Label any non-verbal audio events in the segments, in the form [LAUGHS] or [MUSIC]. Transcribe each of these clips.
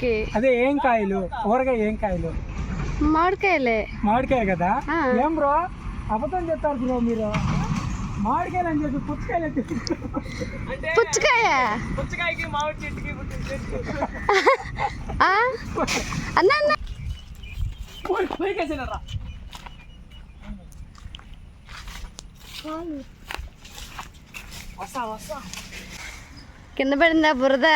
కూరకి అదే ఏం కాయలు? ఊరగాయ ఏం కాయలు? మామిడికాయలే. మామిడికాయ కదా. ఏం బ్రో? అబద్ధం చెప్తారు బ్రో మీరు. మామిడికాయలు అని చెప్పి పుచ్చకాయలు పుచ్చకాయ? పుచ్చకాయకి మామిడి చెట్టుకి ఆ? అన్న కింద పడిందా బురద?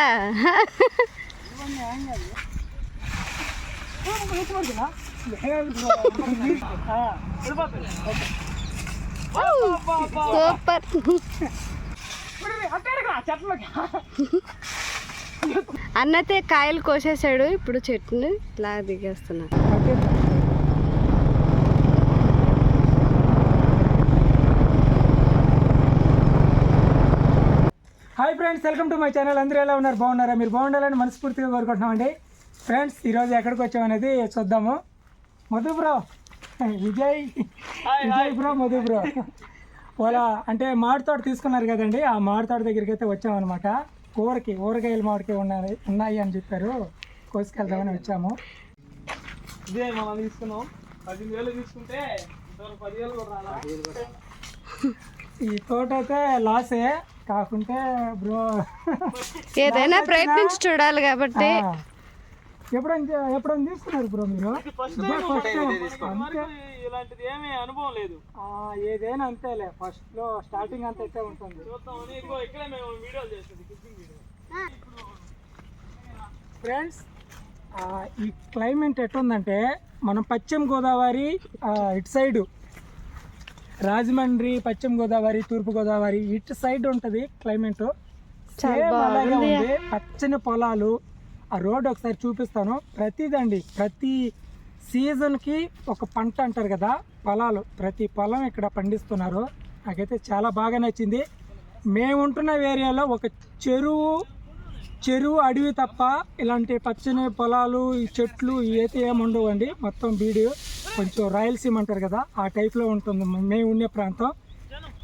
సూపర్. అన్నతే కాయలు కోసేసాడు ఇప్పుడు చెట్టుని ఇలా దిగేస్తున్నా. Friends welcome to my channel అందరూ ఎలా ఉన్నారు? బాగున్నారా? మీరు బాగుండాలని మనస్ఫూర్తిగా కోరుకుంటున్నామండి. ఫ్రెండ్స్ ఈరోజు ఎక్కడికి వచ్చామనేది చూద్దాము. Madhu bro Vijay Vijay bro Madhu bro వాళ్ళ అంటే మామిడి తోట తీసుకున్నారు కదండి. ఆ మామిడి తోట దగ్గరికి అయితే వచ్చామన్నమాట. కూరకి ఊరగాయలు మామిడికాయ ఉన్నాయి ఉన్నాయి అని చెప్పారు. కోసుకెళ్దామని వచ్చాము. ఇదే మనం తీసుకున్నాం. పదిహేను వేలు తీసుకుంటే పదివేలు కూడా రాలా? ఈ తోట అయితే లాసే. కాకుంటే బ్రో ఏదైనా ప్రయత్నించి చూడాలి కాబట్టి. ఎప్పుడైనా ఎప్పుడైనా తీసుకున్నారు బ్రో మీరు? ఫస్ట్ ఇలాంటిది ఏమీ అనుభవం లేదు. ఆ, ఏదైనా అంతేలే. ఫస్ట్లో స్టార్టింగ్ అంత అయితే ఉంటుంది. చూద్దామని ఇదిగో ఇక్కడే మేము వీడియోలు చేస్తుంది కుకింగ్ వీడియో. ఫ్రెండ్స్ ఈ క్లైమేట్ ఎట్లుందంటే మనం పశ్చిమ గోదావరి ఇటు సైడు రాజమండ్రి పశ్చిమ గోదావరి తూర్పు గోదావరి ఇటు సైడ్ ఉంటుంది క్లైమేట్ సేమ్ అలాగే ఉంది. పచ్చని పొలాలు. ఆ రోడ్ ఒకసారి చూపిస్తాను. ప్రతిదండి ప్రతి సీజన్కి ఒక పంట అంటారు కదా పొలాలు. ప్రతి పొలం ఇక్కడ పండిస్తున్నారు. నాకైతే చాలా బాగా నచ్చింది. మేము ఉంటున్న ఏరియాలో ఒక చెరువు చెరువు అడవి తప్ప ఇలాంటి పచ్చని పొలాలు ఈ చెట్లు అయితే ఏమి ఉండవండి. మొత్తం బీడు కొంచెం రాయలసీమ అంటారు కదా ఆ టైప్లో ఉంటుంది. మేము ఉండే ప్రాంతం.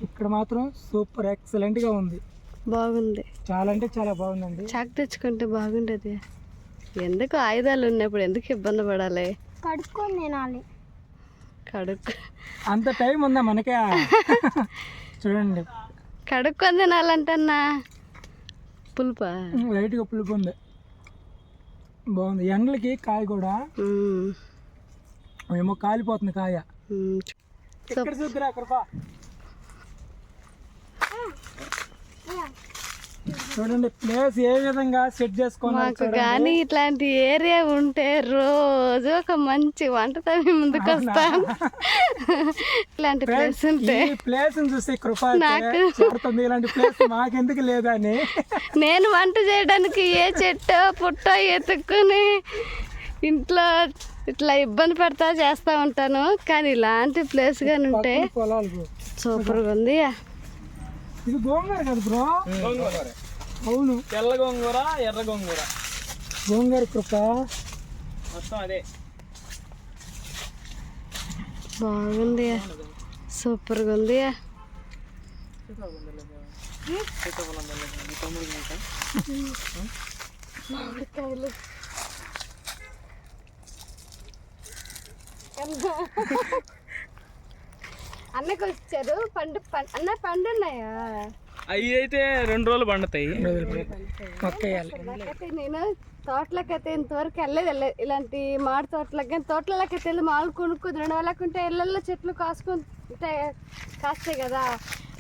ఇక్కడ మాత్రం సూపర్ ఎక్సలెంట్గా ఉంది. బాగుంది. చాలా అంటే చాలా బాగుందండి. చాక్ తెచ్చుకుంటే బాగుండేది. ఎందుకు ఆయుధాలు ఉన్నప్పుడు ఎందుకు ఇబ్బంది పడాలి? కడుక్కొని తినాలి. కడుక్కు అంత టైం ఉందా మనకే? [LAUGHS] చూడండి. కడుక్కొని తినాలంటన్నా. పులుపా లైట్గా పులుపు ఉంది బాగుంది ఎండలకి కాయ కూడా. ఏమో కాలిపోతుంది కాయ మ్మ్. ఇక్కడ చూద్దురా కృపా చూడండి ప్లేస్ ఏ విధంగా సెట్ మాకు కానీ ఇట్లాంటి ఏరియా ఉంటే రోజు ఒక మంచి వంటతో మేము ముందుకు వస్తాం ఇట్లాంటి ప్లేస్ ఉంటే. ఈ ప్లేస్ చూసి కృప నాకు- ఇలాంటి ప్లేస్ మాకెందుకు లేదని. నేను వంట చేయడానికి ఏ చెట్టో పుట్టో ఎత్తుక్కుని ఇంట్లో ఇట్లా ఇబ్బంది పడతా చేస్తూ ఉంటాను. కానీ ఇలాంటి ప్లేస్ కానీ ఉంటే సూపర్గా ఉంది ఇది గోంగూర కదా బ్రో. గోంగూర. అవును. తెల్ల గోంగూర ఎర్ర గోంగూర. గోంగూర కృప. మొత్తం అదే. బాగుంది. సూపర్గా ఉంది. మామిడికాయలు అన్నకు వచ్చారు. పండు పం- అన్న పండు ఉన్నాయా? అవి అయితే రెండు రోజులు పండుతాయి. నేను తోటలోకి అయితే ఇంతవరకు వెళ్ళలేదు ఇలాంటి మామిడి తోటలకి కానీ తోటలకి అయితే వెళ్ళి మామూలు కొనుక్కు తినడం వాళ్ళకుంటే ఇళ్ళల్లో చెట్లు కాసుకుంటే కాస్తాయి కదా.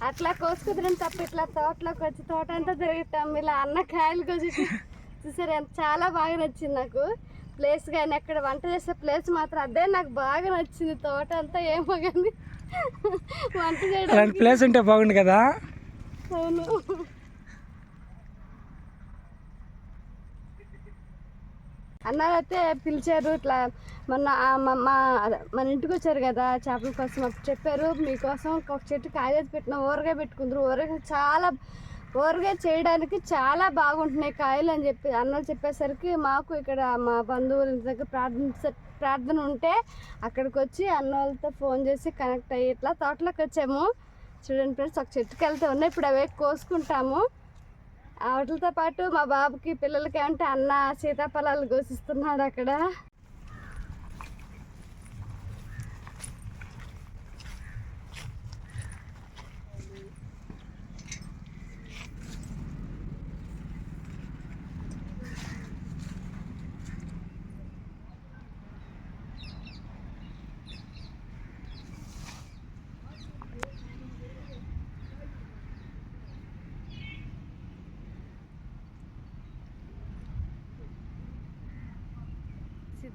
అట్లా కోసుకు తినడం తప్ప ఇట్లా తోటలోకి వచ్చి తోట అంతా తిరుగుతాం ఇలా అన్న కాయలు కోసి చూసారు ఎంత చాలా బాగా నచ్చింది నాకు. ప్లేస్ కానీ అక్కడ వంట చేసే ప్లేస్ మాత్రం అదే నాకు బాగా నచ్చింది. తోట అంతా ఏమో కానీ వంట చేయడం ప్లేస్ ఉంటే బాగుండు కదా. అవును. అన్నారైతే పిలిచారు ఇట్లా మొన్న మా మన ఇంటికి వచ్చారు కదా చేపల కోసం అప్పుడు చెప్పారు మీకోసం ఒక చెట్టు కాయలు పెట్టిన ఊరగా పెట్టుకుందరు. ఊరగా చాలా ఊరగా చేయడానికి చాలా బాగుంటున్నాయి కాయలు అని చెప్పి అన్నలు చెప్పేసరికి మాకు ఇక్కడ మా బంధువుల దగ్గర ప్రార్థన ప్రార్థన ఉంటే అక్కడికి వచ్చి అన్న వాళ్ళతో ఫోన్ చేసి కనెక్ట్ అయ్యి ఇట్లా తోటలోకి వచ్చాము. చూడండి ఫ్రెండ్స్ ఒక చెట్టుకి వెళ్తే ఉన్నాయి. ఇప్పుడు అవే కోసుకుంటాము. వాటితో పాటు మా బాబుకి పిల్లలకి అంటే అన్న సీతాఫలాలు కోసిస్తున్నాడు అక్కడ.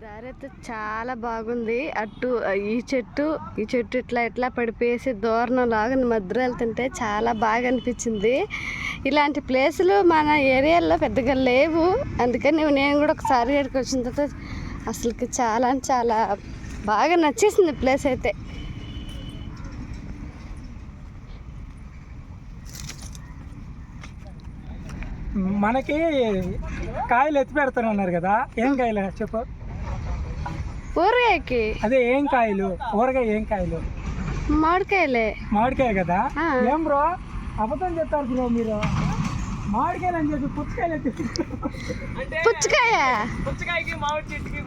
దారి అయితే చాలా బాగుంది. అటు ఈ చెట్టు ఈ చెట్టు ఇట్లా ఇట్లా పడిపోయేసి దూరం లాగా మధ్యలో వెళ్తుంటే చాలా బాగా అనిపించింది. ఇలాంటి ప్లేసులు మన ఏరియాలో పెద్దగా లేవు. అందుకని నేను కూడా ఒకసారి ఇక్కడికి వచ్చిన తర్వాత అసలుకి చాలా చాలా బాగా నచ్చేసింది ప్లేస్ అయితే. మనకి కాయలు ఎత్తి పెడతానన్నారు కదా. ఏం కాయలు చెప్పు? ఊరగాయకి? అదే ఏం కాయలు? ఊరగాయ ఏం కాయలు? మామిడికాయలే. మామిడికాయ కదా. ఏం బ్రో? అబద్ధం చెప్తారు బ్రో మీరు. మామిడికాయలు అని చెప్పి పుచ్చకాయలు అంటే పుచ్చకాయ? పుచ్చకాయకి మామిడి చెట్టుకి?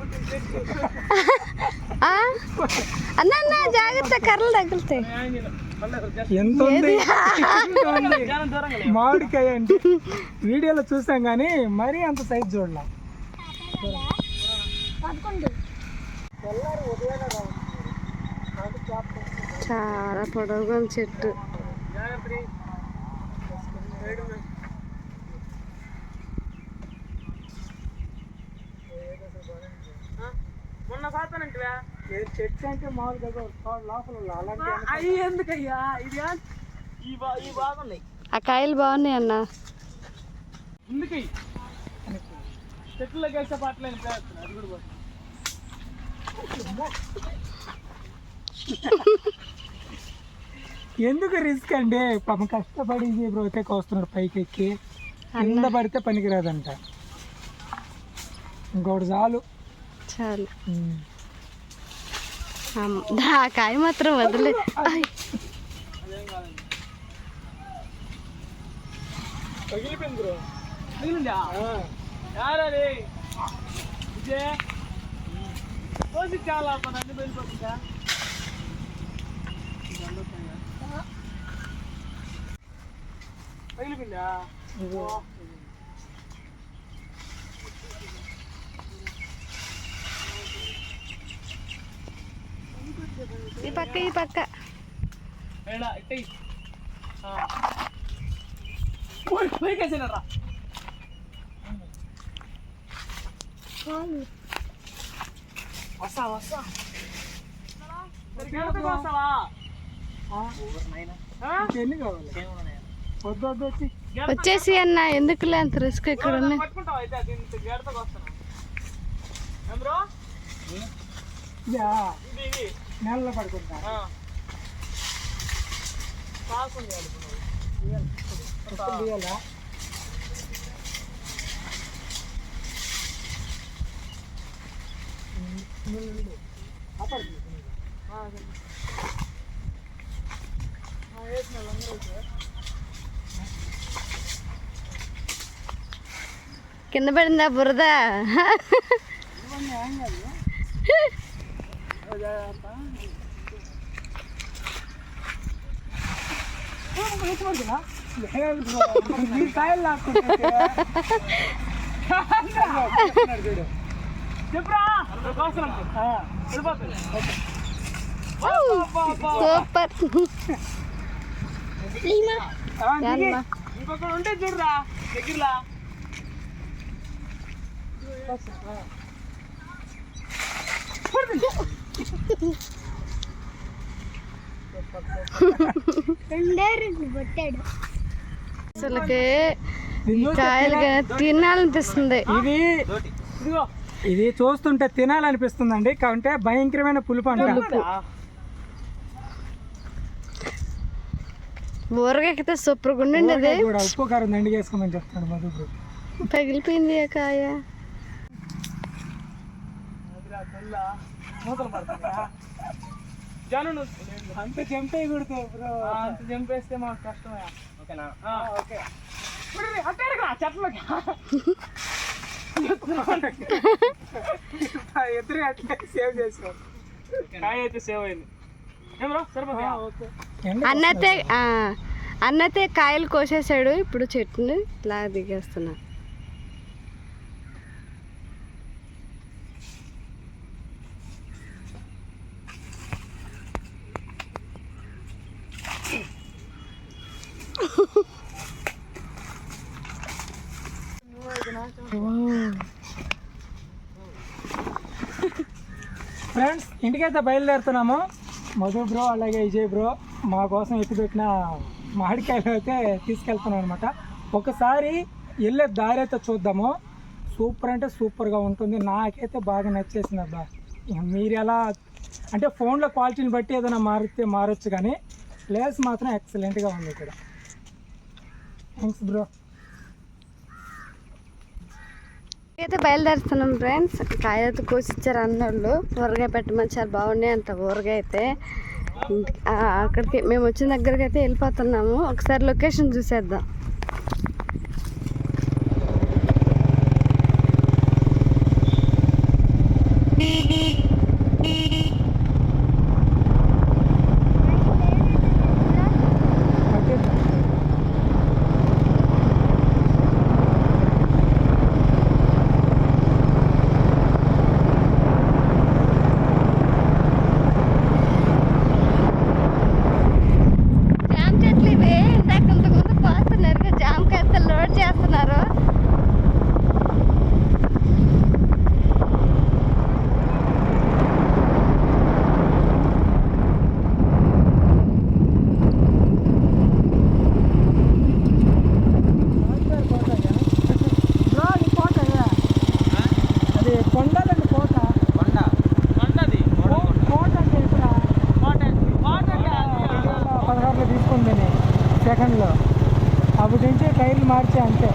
అన్న అన్న జాగ్రత్త కర్రలు తగులుతాయి. ఎంత ఉంది. మామిడికాయ అంటే వీడియోలో చూసాం కానీ మరీ అంత సైజ్ చూడలే. చాలా పొడవుగా చెట్టు? మొన్న సాతానంటివా? చెట్టు అంటే మామూలుగా లోపల అలాంటి అయ్యి ఎందుకయ్యా? ఇది ఈ బా ఈ బాగున్నాయి. ఆ కాయలు బాగున్నాయి అన్న. ఎందుకు చెట్లలో కలిసే పాటలేని ప్రయత్నం అది కూడా. ఎందుకు రిస్క్ అండి? పాపం కష్టపడి ఇది బ్రోతే కోస్తున్నాడు పైకి ఎక్కి కింద పడితే పనికిరాదంట. ఇంకోటి చాలు. చాలు. ఆ కాయ మాత్రం వదిలే. పగిలిపోయింది బ్రో. పగిలిందా యారది ఇదే కోసి చాలా పని అన్ని వెళ్ళిపోతుందా పగిలిపోయిందా ఇదిగో. ఈ పక్క ఈ పక్క ఏడా ఇట్టయి పైకేసినరా వస్తా వస్తా. వచ్చేసి అన్న ఎందుకులే అంత రిస్క్ ఇక్కడ ఉన్నాయి నెలలో పడుకుంటా. కాకుండా ఎప్పుడు తీయాలా కింద పడిందా బురద ఈ కాయలు సూపర్. ఇంకొకటి ఉంటే చూడరా దగ్గరలా. చూస్తే కాయలు తినాలనిపిస్తుంది. ఇది ఇదిగో. ఇది చూస్తుంటే తినాలనిపిస్తుందండి కాకుంటే భయంకరమైన పులుపు? అంట ఊరగాయకితే సూపర్గా ఉండండి అది. కూడా ఉప్పు కారం దండిగా వేసుకోమని చెప్తాడు మధు పగిలిపోయింది ఆ కాయ. అంత చెంపే కొడుతావు బ్రో. అంత చంపేస్తే మాకు కష్టమే ఓకేనా? ఓకే. చెట్లకి. ఎదురు అట్లే సేవ్ చేసాం కాయ అయితే సేవ్ అయింది. ఏం రా సరిపోతాయా ఓకే. అన్నతే ఆ, అన్నతే కాయలు కోసేసాడు ఇప్పుడు చెట్టుని ఇలా దిగేస్తున్నా. ఫ్రెండ్స్ ఇంటికైతే బయలుదేరుతున్నాము. మధు బ్రో అలాగే విజయ్ బ్రో మా కోసం ఎత్తిపెట్టిన మామిడికాయలు అయితే తీసుకెళ్తున్నాం అనమాట ఒకసారి వెళ్ళే దారి అయితే చూద్దాము. సూపర్ అంటే సూపర్గా ఉంటుంది. నాకైతే బాగా నచ్చేసింది అబ్బా. మీరు ఎలా అంటే ఫోన్లో క్వాలిటీని బట్టి ఏదైనా మారితే మారచ్చు కానీ ప్లేస్ మాత్రం ఎక్సలెంట్గా ఉంది ఇక్కడ. Thanks bro. అయితే బయలుదేరుతున్నాం ఫ్రెండ్స్. కాయలతో కోసిచ్చారు అన్నోళ్ళు. ఊరగాయ పెట్టమని బాగున్నాయి అంట ఊరగాయ అయితే. అక్కడికి మేము వచ్చిన దగ్గరికి అయితే వెళ్ళిపోతున్నాము. ఒకసారి లొకేషన్ చూసేద్దాం ఓకే జామ చెట్లు ఇవి ఇందాక ఇంతకుముందు పోస్తున్నారు జామకాయలు లోడ్ చేస్తున్నారు బ్రో అది కోట అది కొండలండి కోట. కొండ. కొండది. కోట అంటే ఇక్కడ. కోట కోట పదహారులో తీసుకుంది సెకండ్లో. అప్పటి నుంచి టైర్లు మార్చే అంతే.